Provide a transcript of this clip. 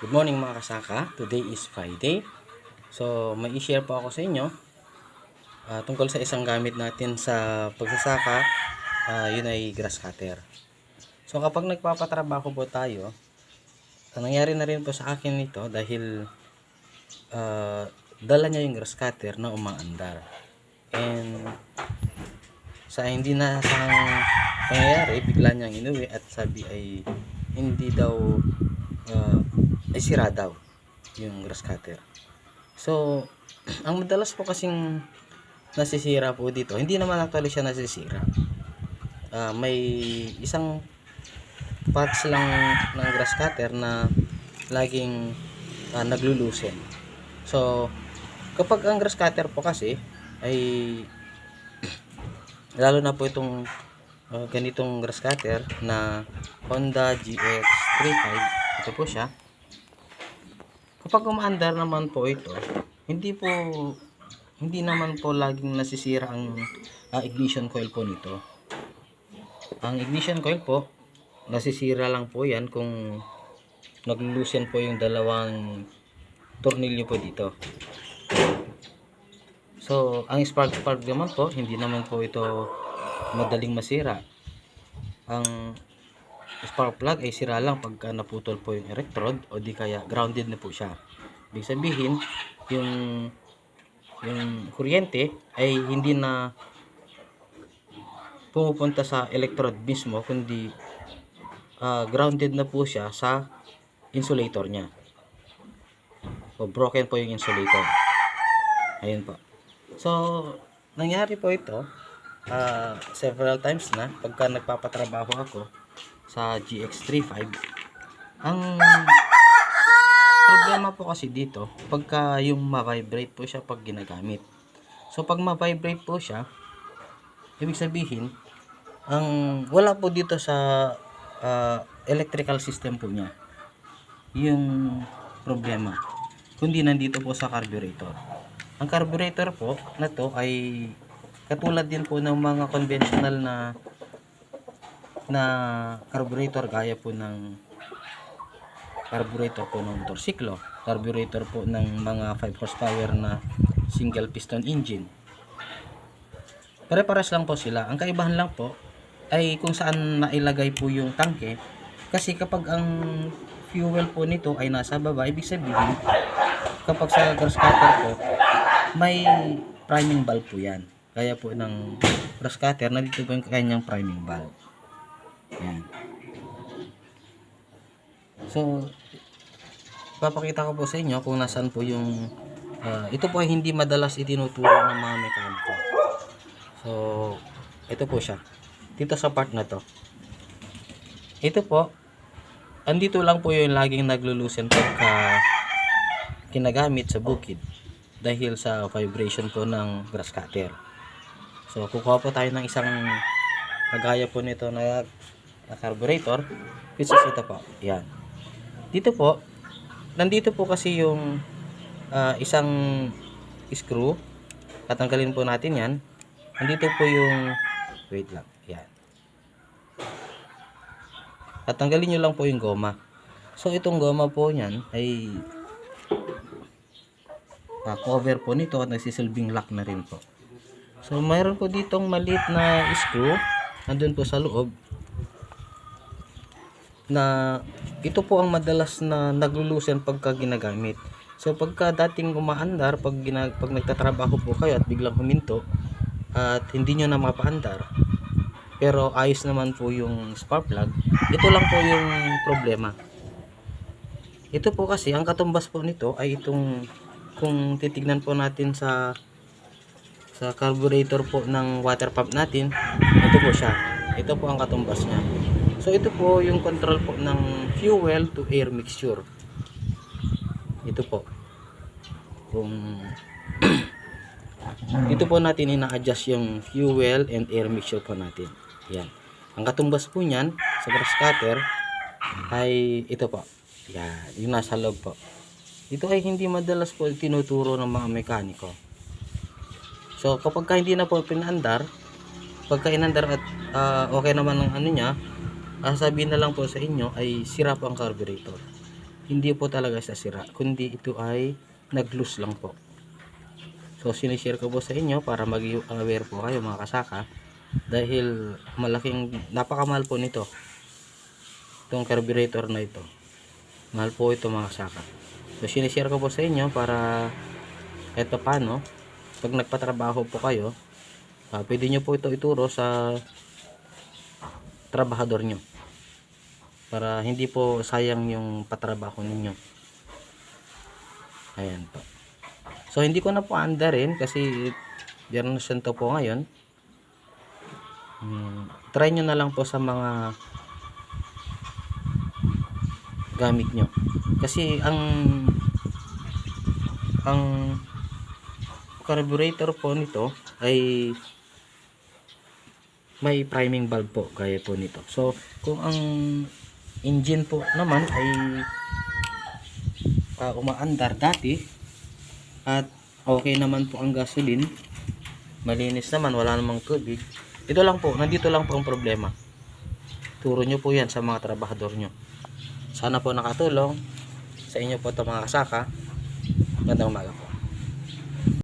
Good morning mga kasaka. Today is Friday. So, may i-share po ako sa inyo ah, tungkol sa isang gamit natin sa pagsasaka. ah, yun ay grass cutter. So, kapag nagpapatrabaho po tayo, ang nangyari na rin po sa akin nito dahil ah, dala niya yung grass cutter na umaandar. And sa hindi na sa pangyayari, bigla niyang inuwi at sabi ay hindi daw ah, ay sira daw yung grass cutter. So, ang madalas po kasing nasisira po dito, hindi naman actually siya nasisira. Ah, may isang parts lang ng grass cutter na laging ah, naglulusen. So, kapag ang grass cutter po kasi ay lalo na po itong ah, ganitong grass cutter na Honda GX35 ito po siya kapag umaandar naman po ito hindi po hindi naman po laging nasisira ang ah, ignition coil po nito ang ignition coil po nasisira lang po yan kung naglulusen po yung dalawang tornilyo po dito So, ang spark plug naman po, hindi naman po ito madaling masira. Ang spark plug ay sira lang pagka naputol po yung electrode o di kaya grounded na po siya. Ibig sabihin, yung yung kuryente ay hindi na pumupunta sa electrode mismo kundi ah, grounded na po siya sa insulator niya. O broken po yung insulator. Ayun po. So, nangyari po ito ah, several times na pagka nagpapatrabaho ako sa GX35. Ang problema po kasi dito, pagka yung ma-vibrate po siya pag ginagamit. So, pag ma-vibrate po siya, ibig sabihin, ang wala po dito sa ah, electrical system po niya. Yung problema. Kundi nandito po sa carburetor. Ang carburetor po na to ay katulad din po ng mga conventional na na carburetor gaya po ng carburetor po ng motorsiklo, carburetor po ng mga 5 horsepower na single piston engine. Pare-paras lang po sila. Ang kaibahan lang po ay kung saan nailagay po yung tangke kasi kapag ang fuel po nito ay nasa baba, ibig sabihin kapag sa grass cutter po may priming valve po yan. Kaya po ng grass cutter, nandito po yung kanyang priming valve. Yan. So, papakita ko po sa inyo kung nasaan po yung ah, ito po ay hindi madalas itinuturo ng mga mekaniko. So, ito po siya. Dito sa part na to. Ito po, andito lang po yung laging naglulusen pagka kinagamit sa bukid dahil sa vibration po ng grass cutter. So, kukuha po tayo ng isang kagaya po nito na, na carburetor which is ito po. Yan. Dito po, nandito po kasi yung ah, isang screw. Tatanggalin po natin yan. Nandito po yung wait lang. Yan. Tatanggalin nyo lang po yung goma. So, itong goma po niyan ay ah, cover po nito at nagsisilbing lock na rin po. So, mayroon po ditong maliit na screw nandun po sa loob na ito po ang madalas na naglulusen pagka ginagamit. So, pagka dating umaandar, pag, gina, pag nagtatrabaho po kayo at biglang huminto at hindi nyo na mapaandar, pero ayos naman po yung spark plug, ito lang po yung problema. Ito po kasi, ang katumbas po nito ay itong, kung titignan po natin sa sa carburetor po ng water pump natin, ito po siya. Ito po ang katumbas niya. So ito po yung control po ng fuel to air mixture. Ito po. Kung dito po natin ina-adjust yung fuel and air mixture po natin. Yan. Ang katumbas po niyan sa grass cutter ay ito po. Yan, yung nasa loob po. Ito ay hindi madalas po tinuturo ng mga mekaniko. So kapag ka hindi na po pinaandar, pagka inandar at ah, okay naman ang ano niya, ah, sabihin na lang po sa inyo ay sira po ang carburetor. hindi po talaga sa sira, kundi ito ay nag-loose lang po. So, sinishare ko po sa inyo para maging aware po kayo mga kasaka dahil malaking, napakamahal po nito itong carburetor na ito. Mahal po ito mga kasaka. So, sinishare ko po sa inyo para pa paano, pag nagpatrabaho po kayo, ah, pwede nyo po ito ituro sa trabahador nyo. Para hindi po sayang yung patrabaho ninyo. Ayan po. So hindi ko na po anda rin kasi Biyernes Santo po ngayon. Hmm, try nyo na lang po sa mga gamit nyo. Kasi ang ang carburetor po nito ay may priming valve po gaya po nito. So kung ang engine po naman ay uh, umaandar dati at okay naman po ang gasoline malinis naman wala namang tubig ito lang po nandito lang po ang problema. Turo nyo po yan sa mga trabahador nyo. Sana po nakatulong sa inyo po ito mga kasaka. Magandang umaga po